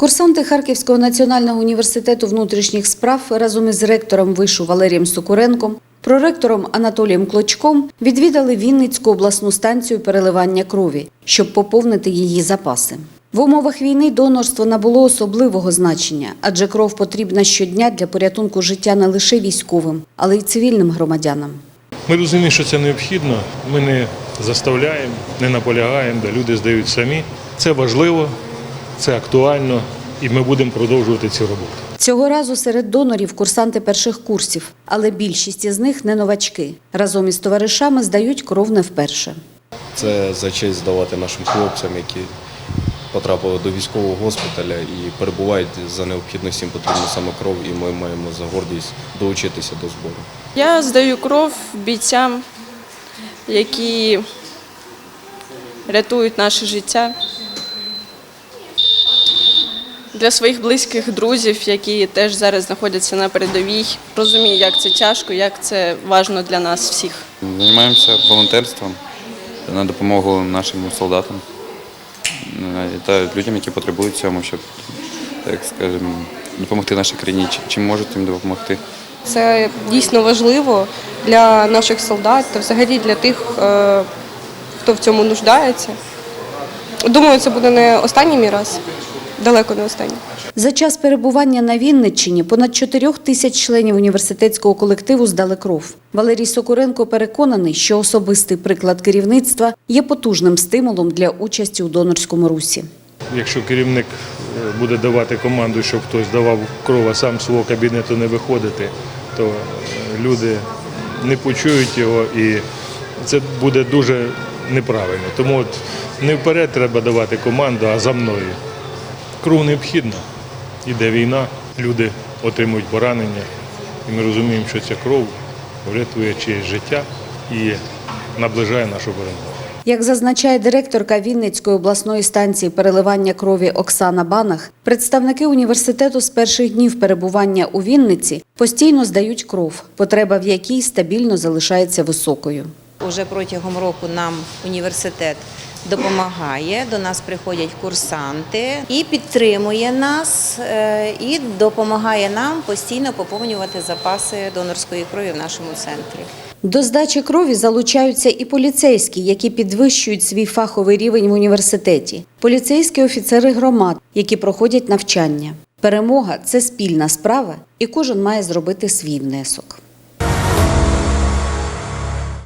Курсанти Харківського національного університету внутрішніх справ разом із ректором вишу Валерієм Сокуренком, проректором Анатолієм Клочком відвідали Вінницьку обласну станцію переливання крові, щоб поповнити її запаси. В умовах війни донорство набуло особливого значення, адже кров потрібна щодня для порятунку життя не лише військовим, але й цивільним громадянам. Ми розуміємо, що це необхідно. Ми не заставляємо, не наполягаємо, де люди здають самі. Це важливо, це актуально, і ми будемо продовжувати цю роботу. Цього разу серед донорів курсанти перших курсів, але більшість із них не новачки. Разом із товаришами здають кров не вперше. Це за честь здавати нашим хлопцям, які потрапили до військового госпіталя і перебувають за необхідності їм потрібна саме кров, і ми маємо за гордість долучитися до збору. Я здаю кров бійцям, які рятують наше життя. Для своїх близьких друзів, які теж зараз знаходяться на передовій, розумію, як це тяжко, як це важливо для нас всіх. Займаємося волонтерством на допомогу нашим солдатам е, та людям, які потребують цьому, щоб, так скажемо, допомогти нашій країні. Чим можуть їм допомогти. Це дійсно важливо для наших солдат та взагалі для тих, е, хто в цьому нуждається. Думаю, це буде не останній мій раз, далеко не останній. За час перебування на Вінниччині понад 4 тисяч членів університетського колективу здали кров. Валерій Сокуренко переконаний, що особистий приклад керівництва є потужним стимулом для участі у донорському русі. Якщо керівник е, буде давати команду, щоб хтось давав кров, а сам свого кабінету не виходити, то е, люди не почують його і це буде дуже неправильно. Тому от не вперед треба давати команду, а за мною. Кров необхідна. Іде війна, люди отримують поранення, і ми розуміємо, що ця кров врятує чиєсь життя і наближає нашу перемогу. Як зазначає директорка Вінницької обласної станції переливання крові Оксана Банах, представники університету з перших днів перебування у Вінниці постійно здають кров, потреба в якій стабільно залишається високою. Уже протягом року нам університет допомагає. До нас приходять курсанти і підтримує нас, е, і допомагає нам постійно поповнювати запаси донорської крові в нашому центрі. До здачі крові залучаються і поліцейські, які підвищують свій фаховий рівень в університеті, поліцейські офіцери громад, які проходять навчання. Перемога це спільна справа, і кожен має зробити свій внесок.